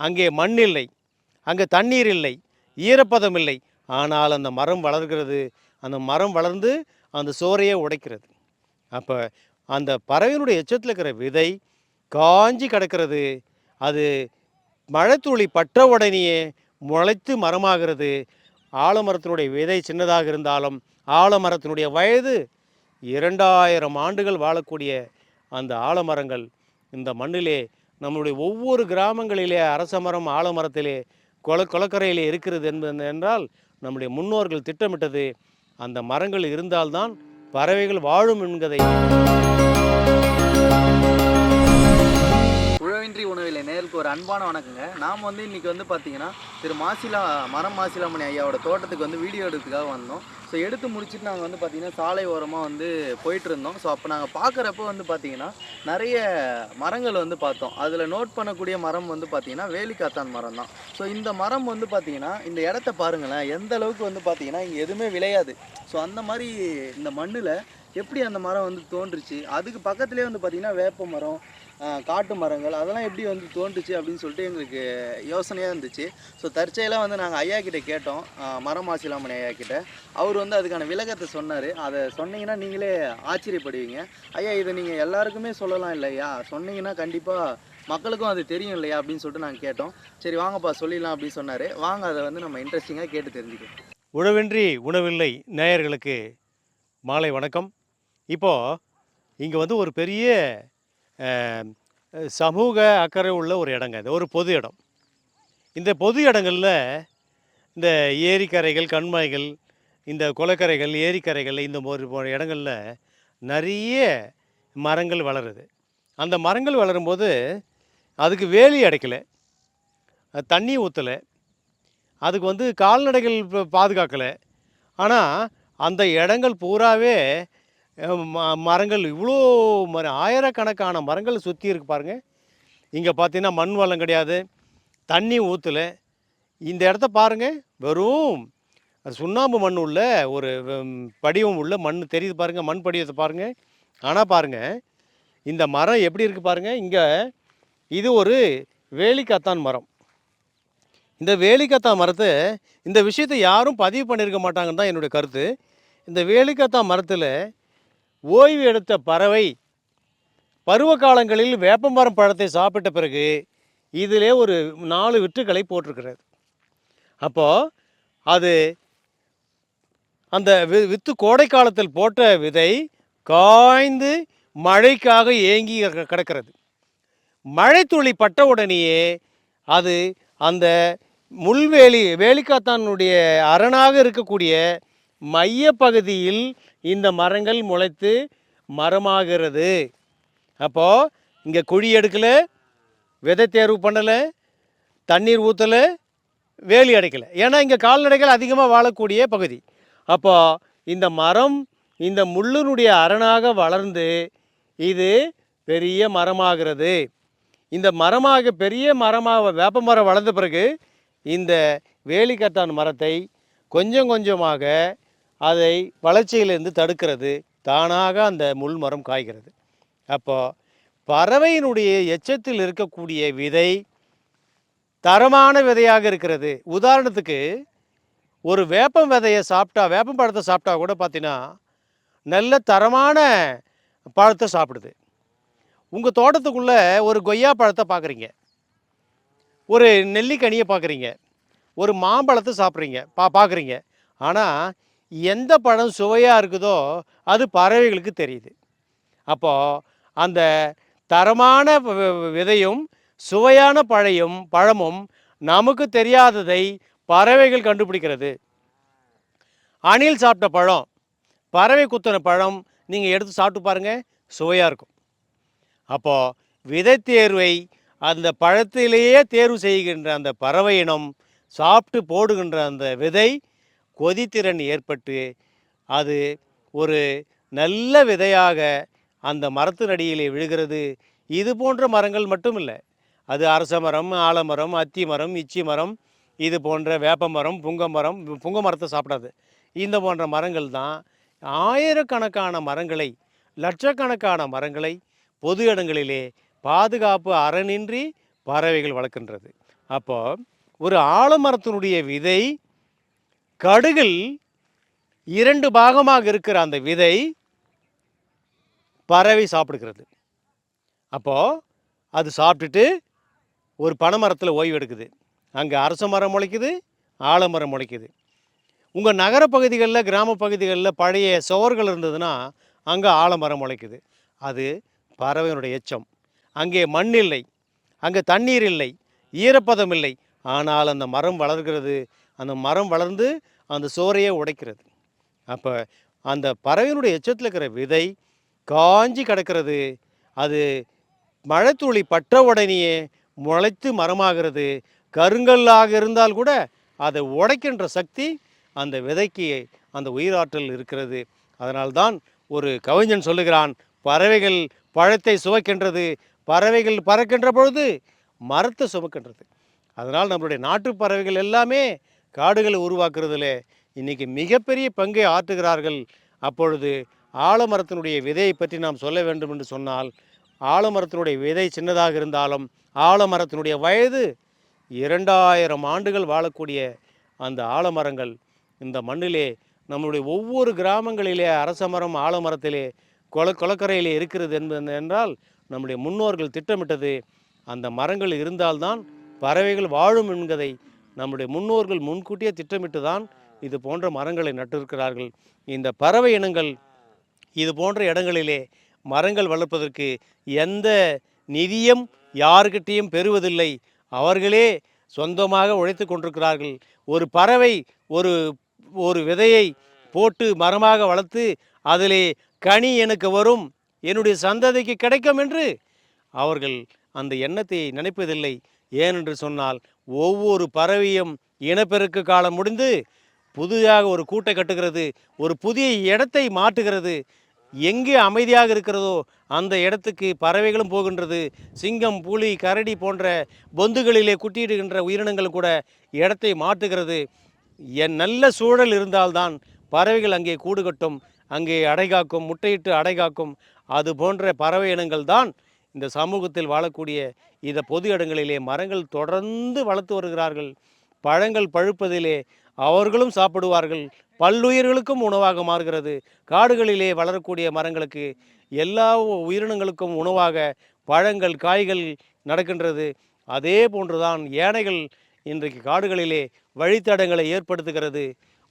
அங்கே மண் இல்லை அங்கே தண்ணீர் இல்லை ஈரப்பதம் இல்லை ஆனால் அந்த மரம் வளர்கிறது. அந்த மரம் வளர்ந்து அந்த சோறையை உடைக்கிறது. அப்போ அந்த பறவையினுடைய எச்சத்தில் இருக்கிற விதை காஞ்சி கிடக்கிறது. அது மழைத்துளி பற்ற உடனேயே முளைத்து மரமாகிறது. ஆலமரத்தினுடைய விதை சின்னதாக இருந்தாலும் ஆலமரத்தினுடைய வயது இரண்டாயிரம் ஆண்டுகள் வாழக்கூடிய அந்த ஆலமரங்கள் இந்த மண்ணிலே நம்மளுடைய ஒவ்வொரு கிராமங்களிலே அரச மரம் ஆலமரத்திலே கொல கொலக்கரையிலே இருக்கிறது என்பது என்றால் நம்முடைய முன்னோர்கள் திட்டமிட்டது அந்த மரங்கள் இருந்தால்தான் பறவைகள் வாழும் என்பதை ஒரு அன்பான வணக்கங்க. நாம் வந்து இன்றைக்கி வந்து பார்த்தீங்கன்னா திரு மாசிலா மரம் மாசிலாமணி ஐயாவோட தோட்டத்துக்கு வந்து வீடியோ எடுத்துக்காக வந்தோம். ஸோ எடுத்து முடிச்சுட்டு நாங்கள் வந்து பார்த்திங்கன்னா சாலை ஓரமாக வந்து போயிட்டு இருந்தோம். ஸோ அப்போ நாங்கள் பார்க்குறப்ப வந்து பார்த்தீங்கன்னா நிறைய மரங்கள் வந்து பார்த்தோம். அதில் நோட் பண்ணக்கூடிய மரம் வந்து பார்த்தீங்கன்னா வேலிக்காத்தான் மரம் தான். ஸோ இந்த மரம் வந்து பார்த்திங்கன்னா இந்த இடத்த பாருங்களேன் எந்த அளவுக்கு வந்து பார்த்திங்கன்னா இங்கே எதுவுமே விளையாது. ஸோ அந்த மாதிரி இந்த மண்ணில் எப்படி அந்த மரம் வந்து தோன்றுச்சு? அதுக்கு பக்கத்துலேயே வந்து பார்த்திங்கன்னா வேப்ப மரம் காட்டு மரங்கள் அதெல்லாம் எப்படி வந்து தோன்றுச்சு அப்படின்னு சொல்லிட்டு எங்களுக்கு யோசனையாக இருந்துச்சு. ஸோ தற்செயலாக வந்து நாங்கள் ஐயா கிட்டே கேட்டோம். மரம் மாசிலாமணி ஐயா கிட்டே. அவர் வந்து அதுக்கான விளக்கத்தை சொன்னார். அதை சொன்னீங்கன்னா நீங்களே ஆச்சரியப்படுவீங்க. ஐயா இதை நீங்கள் எல்லாருக்குமே சொல்லலாம் இல்லையா? சொன்னீங்கன்னா கண்டிப்பாக மக்களுக்கும் அது தெரியும் இல்லையா? அப்படின்னு சொல்லிட்டு நாங்கள் கேட்டோம். சரி வாங்கப்பா சொல்லிடலாம் அப்படின்னு சொன்னார். வாங்க அதை வந்து நம்ம இன்ட்ரெஸ்டிங்காக கேட்டு தெரிஞ்சுக்கலாம். உணவின்றி உணவில்லை நேயர்களுக்கு மாலை வணக்கம். இப்போது இங்கே வந்து ஒரு பெரிய சமூக அக்கறை உள்ள ஒரு இடங்க இது ஒரு பொது இடம். இந்த பொது இடங்களில் இந்த ஏரிக்கரைகள் கண்மாய்கள் இந்த குளக்கரைகள் ஏரிக்கரைகள் இந்த மாதிரி இடங்களில் நிறைய மரங்கள் வளருது. அந்த மரங்கள் வளரும்போது அதுக்கு வேலி அடைக்கலை தண்ணி ஊற்றலை அதுக்கு வந்து கால்நடைகள் பாதுகாக்கலை. ஆனால் அந்த இடங்கள் பூராவே ம மரங்கள் இவ்வளோ மர ஆயிரக்கணக்கான மரங்கள் சுற்றி இருக்கு பாருங்கள் இங்கே பார்த்தீங்கன்னா மண் வளம் கிடையாது தண்ணி ஊற்றலை இந்த இடத்த பாருங்கள் வெறும் சுண்ணாம்பு மண் உள்ள ஒரு படிவம் உள்ள மண் தெரியுது பாருங்கள் மண் படிவத்தை பாருங்கள் ஆனால் பாருங்கள் இந்த மரம் எப்படி இருக்குது பாருங்கள் இங்கே இது ஒரு வேலிக்காத்தான் மரம். இந்த வேலிக்காத்தா மரத்தை இந்த விஷயத்தை யாரும் பதிவு பண்ணியிருக்க மாட்டாங்கன்னு தான் என்னுடைய கருத்து. இந்த வேலிக்காத்தா மரத்தில் ஓய்வு எடுத்த பறவை பருவ காலங்களில் வேப்பமரம் பழத்தை சாப்பிட்ட பிறகு இதிலே ஒரு நாலு விற்றுக்களை போட்டிருக்கிறது. அப்போது அது அந்த வி வித்து கோடை காலத்தில் போட்ட விதை காய்ந்து மழைக்காக ஏங்கி கிடக்கிறது. கிடக்கிறது மழைத்துளி பட்ட உடனேயே அது அந்த முள்வேலி வேலிக்காத்தானுடைய அரணாக இருக்கக்கூடிய மையப்பகுதியில் இந்த மரங்கள் முளைத்து மரமாகிறது. அப்போது இங்கே குழி எடுக்கலை விதை தேர்வு பண்ணலை தண்ணீர் ஊற்றலை வேலி அடைக்கலை. ஏன்னா இங்கே கால்நடைகள் அதிகமாக வாழக்கூடிய பகுதி. அப்போ இந்த மரம் இந்த முள்ளினுடைய அரணாக வளர்ந்து இது பெரிய மரமாகிறது. இந்த மரமாக பெரிய மரமாக வேப்ப மரம் வளர்ந்த பிறகு இந்த வேலிக்கத்தான் மரத்தை கொஞ்சம் கொஞ்சமாக அதை வளர்ச்சியிலிருந்து தடுக்கிறது தானாக அந்த முள் மரம் காய்கிறது. அப்போ பறவையினுடைய எச்சத்தில் இருக்கக்கூடிய விதை தரமான விதையாக இருக்கிறது. உதாரணத்துக்கு ஒரு வேப்பம் விதையை சாப்பிட்டா வேப்பம் பழத்தை சாப்பிட்டா கூட பார்த்தீங்கன்னா நல்ல தரமான பழத்தை சாப்பிடுது. உங்கள் தோட்டத்துக்குள்ளே ஒரு கொய்யா பழத்தை பார்க்குறீங்க. ஒரு நெல்லிக்கனியை பார்க்குறீங்க. ஒரு மாம்பழத்தை சாப்பிட்றீங்க. பா பார்க்குறீங்க. ஆனால் எந்த பழம் சுவையாக இருக்குதோ அது பறவைகளுக்கு தெரியுது. அப்போது அந்த தரமான விதையும் சுவையான பழையும் பழமும் நமக்கு தெரியாததை பறவைகள் கண்டுபிடிக்கிறது. அணில் சாப்பிட்ட பழம் பறவை குத்தின பழம் நீங்கள் எடுத்து சாப்பிட்டு பாருங்கள் சுவையாக இருக்கும். அப்போது விதை தேர்வை அந்த பழத்திலேயே தேர்வு செய்கின்ற அந்த பறவை இனம் சாப்பிட்டு போடுகின்ற அந்த விதை கொதித்திறன் ஏற்பட்டு அது ஒரு நல்ல விதையாக அந்த மரத்தினடியிலே விழுகிறது. இது போன்ற மரங்கள் மட்டும் இல்லை அது அரச மரம் ஆலமரம் அத்தி மரம் இச்சி மரம் இது போன்ற வேப்ப மரம் புங்க மரம் புங்க மரத்தை சாப்பிடாது. இந்த போன்ற மரங்கள் தான் ஆயிரக்கணக்கான மரங்களை லட்சக்கணக்கான மரங்களை பொது இடங்களிலே பாதுகாப்பு அறனின்றி பறவைகள் வளர்க்கின்றது. அப்போ ஒரு ஆலமரத்தினுடைய விதை கடுகில் இரண்டு பாகமாக இருக்கிற அந்த விதை பறவை சாப்பிடுகிறது. அப்போது அது சாப்பிட்டுட்டு ஒரு பனைமரத்தில் ஓய்வு எடுக்குது அங்கே அரச மரம் முளைக்குது ஆலமரம் முளைக்குது. உங்கள் நகர பகுதிகளில் கிராம பகுதிகளில் பழைய சுவர்கள் இருந்ததுன்னா அங்கே ஆலமரம் முளைக்குது. அது பறவையினுடைய எச்சம். அங்கே மண் இல்லை அங்கே தண்ணீர் இல்லை ஈரப்பதம் இல்லை. ஆனால் அந்த மரம் வளர்கிறது அந்த மரம் வளர்ந்து அந்த சோறையை உடைக்கிறது. அப்போ அந்த பறவையினுடைய எச்சத்தில் இருக்கிற விதை காஞ்சி கிடக்கிறது. அது மழைத்துளி பற்ற உடனேயே முளைத்து மரமாகிறது. கருங்கல்லாக இருந்தால் கூட அதை உடைக்கின்ற சக்தி அந்த விதைக்கு அந்த உயிராற்றல் இருக்கிறது. அதனால்தான் ஒரு கவிஞன் சொல்லுகிறான் பறவைகள் பழத்தை சுவைக்கின்றது. பறவைகள் பறக்கின்ற பொழுது மரத்தை சுமக்கின்றது. அதனால் நம்மளுடைய நாட்டு பறவைகள் எல்லாமே காடுகளை உருவாக்குறதுல இன்றைக்கி மிகப்பெரிய பங்கை ஆற்றுகிறார்கள். அப்பொழுது ஆலமரத்தினுடைய விதையை பற்றி நாம் சொல்ல வேண்டும் என்று சொன்னால் ஆலமரத்தினுடைய விதை சின்னதாக இருந்தாலும் ஆலமரத்தினுடைய வயது இரண்டாயிரம் ஆண்டுகள் வாழக்கூடிய அந்த ஆலமரங்கள் இந்த மண்ணிலே நம்முடைய ஒவ்வொரு கிராமங்களிலே அரச மரம் ஆலமரத்திலே கொல கொலக்கரையிலே இருக்கிறது என்பது என்றால் நம்முடைய முன்னோர்கள் திட்டமிட்டது அந்த மரங்கள் இருந்தால்தான் பறவைகள் வாழும் என்பதை நம்முடைய முன்னோர்கள் முன்கூட்டியே திட்டமிட்டு தான் இது போன்ற மரங்களை நட்டிருக்கிறார்கள். இந்த பறவை இனங்கள் இது போன்ற இடங்களிலே மரங்கள் வளர்ப்பதற்கு எந்த நிதியம் யாருக்கிட்டேயும் பெறுவதில்லை. அவர்களே சொந்தமாக உழைத்து கொண்டிருக்கிறார்கள். ஒரு பறவை ஒரு ஒரு விதையை போட்டு மரமாக வளர்த்து அதிலே கனி எனக்கு வரும். என்னுடைய சந்ததிக்கு கிடைக்கும் என்று அவர்கள் அந்த எண்ணத்தை நினைப்பதில்லை. ஏனென்று சொன்னால் ஒவ்வொரு பறவையும் இனப்பெருக்க காலம் முடிந்து புதிதாக ஒரு கூட்டை கட்டுகிறது ஒரு புதிய இடத்தை மாற்றுகிறது. எங்கே அமைதியாக இருக்கிறதோ அந்த இடத்துக்கு பறவைகளும் போகின்றது. சிங்கம் புலி கரடி போன்ற பொந்துகளிலே குட்டியிடுகின்ற உயிரினங்கள் கூட இடத்தை மாற்றுகிறது. என் நல்ல சூழல் இருந்தால்தான் பறவைகள் அங்கே கூடு கட்டும் அங்கே அடைகாக்கும் முட்டையிட்டு அடைகாக்கும். அது போன்ற பறவை இனங்கள் தான் இந்த சமூகத்தில் வாழக்கூடிய இந்த பொது இடங்களிலே மரங்கள் தொடர்ந்து வளர்த்து வருகிறார்கள். பழங்கள் பழுப்பதிலே அவர்களும் சாப்பிடுவார்கள். பல்லுயிர்களுக்கும் உணவாக மாறுகிறது. காடுகளிலே வளரக்கூடிய மரங்களுக்கு எல்லா உயிரினங்களுக்கும் உணவாக பழங்கள் காய்கள் நடக்கின்றது. அதே போன்றுதான் யானைகள் இன்றைக்கு காடுகளிலே வழித்தடங்களை ஏற்படுத்துகிறது.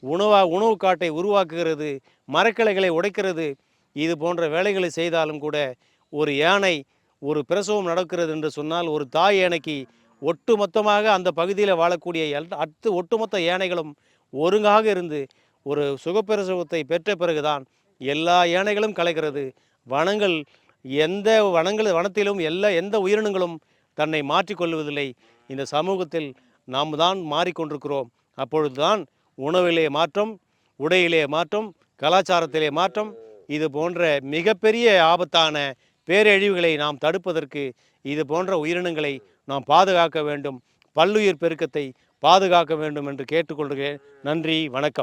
உணவா உணவு காட்டை உருவாக்குகிறது. மரக்கிளைகளை உடைக்கிறது. இது போன்ற வேலைகளை செய்தாலும் கூட ஒரு யானை ஒரு பிரசவம் நடக்கிறது என்று சொன்னால் ஒரு தாய் யானைக்கு ஒட்டு மொத்தமாக அந்த பகுதியில் வாழக்கூடிய அடுத்து ஒட்டுமொத்த யானைகளும் ஒருங்காக இருந்து ஒரு சுகப்பிரசவத்தை பெற்ற பிறகுதான் எல்லா யானைகளும் கலைகிறது வனங்கள் எந்த வனங்கள் வனத்திலும் எல்லா எந்த உயிரினங்களும் தன்னை மாற்றிக்கொள்வதில்லை இந்த சமூகத்தில் நாம் தான் மாறிக்கொண்டிருக்கிறோம். அப்பொழுதுதான் உணவிலே மாற்றம் உடையிலே மாற்றம் கலாச்சாரத்திலே மாற்றம் இது போன்ற மிகப்பெரிய ஆபத்தான பேரழிவுகளை நாம் தடுப்பதற்கு இது போன்ற உயிரினங்களை நாம் பாதுகாக்க வேண்டும். பல்லுயிர் பெருக்கத்தை பாதுகாக்க வேண்டும் என்று கேட்டுக்கொள்கிறேன். நன்றி வணக்கம்.